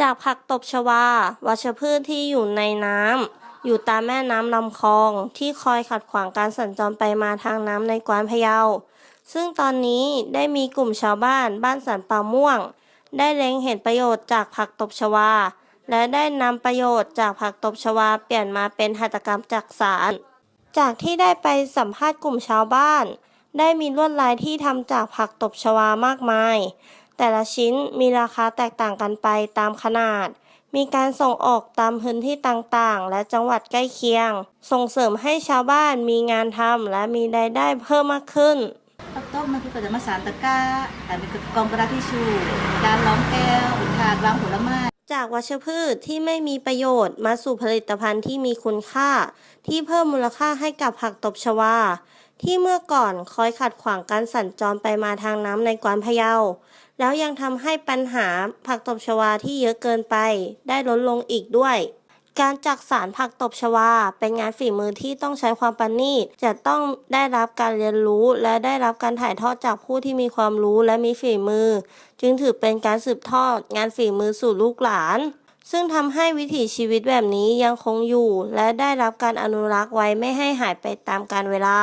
จากผักตบชวา วัชพืชที่อยู่ในน้ำ อยู่ตามแม่น้ำลำคลอง ที่คอยขัดขวางการสัญจรไปมาทางน้ำในกวานพะเยา ซึ่งตอนนี้ได้มีกลุ่มชาวบ้านบ้านสันป่าม่วง ได้เล็งเห็นประโยชน์จากผักตบชวา และได้นำประโยชน์จากผักตบชวาเปลี่ยนมาเป็นหัตถกรรมจักสาร จากที่ได้ไปสัมภาษณ์กลุ่มชาวบ้าน ได้มีลวดลายที่ทำจากผักตบชวามากมาย แต่ละชิ้นมีราคาแตกต่างกันไปตามขนาด มีการส่งออกตามพื้นที่ต่างๆ และจังหวัดใกล้เคียง ส่งเสริมให้ชาวบ้านมีงานทำและมีรายได้เพิ่มมากขึ้นข้าวต้มมันคือก็จะมาสารตะกร้าแต่เป็นกองกระดาษทิชชู่การล้อมแก้วถาดวางผลไม้จากวัชพืชที่ไม่มีประโยชน์มาสู่ผลิตภัณฑ์ที่มีคุณค่า ที่เพิ่มมูลค่าให้กับผักตบชวา ที่เมื่อก่อนคอยขัดขวางการสัญจรไปมาทางน้ำในกวานพะเยา แล้วยังทำให้ปัญหาผักตบชวาที่เยอะเกินไป ได้ลดลงอีกด้วย การจักสารผักตบชวา เป็นงานฝีมือที่ต้องใช้ความประณีต จะต้องได้รับการเรียนรู้และได้รับการถ่ายทอดจากผู้ที่มีความรู้และมีฝีมือ จึงถือเป็นการสืบทอดงานฝีมือสู่ลูกหลาน ซึ่งทำให้วิถีชีวิตแบบนี้ยังคงอยู่ และได้รับการอนุรักษ์ไว้ไม่ให้หายไปตามกาลเวลา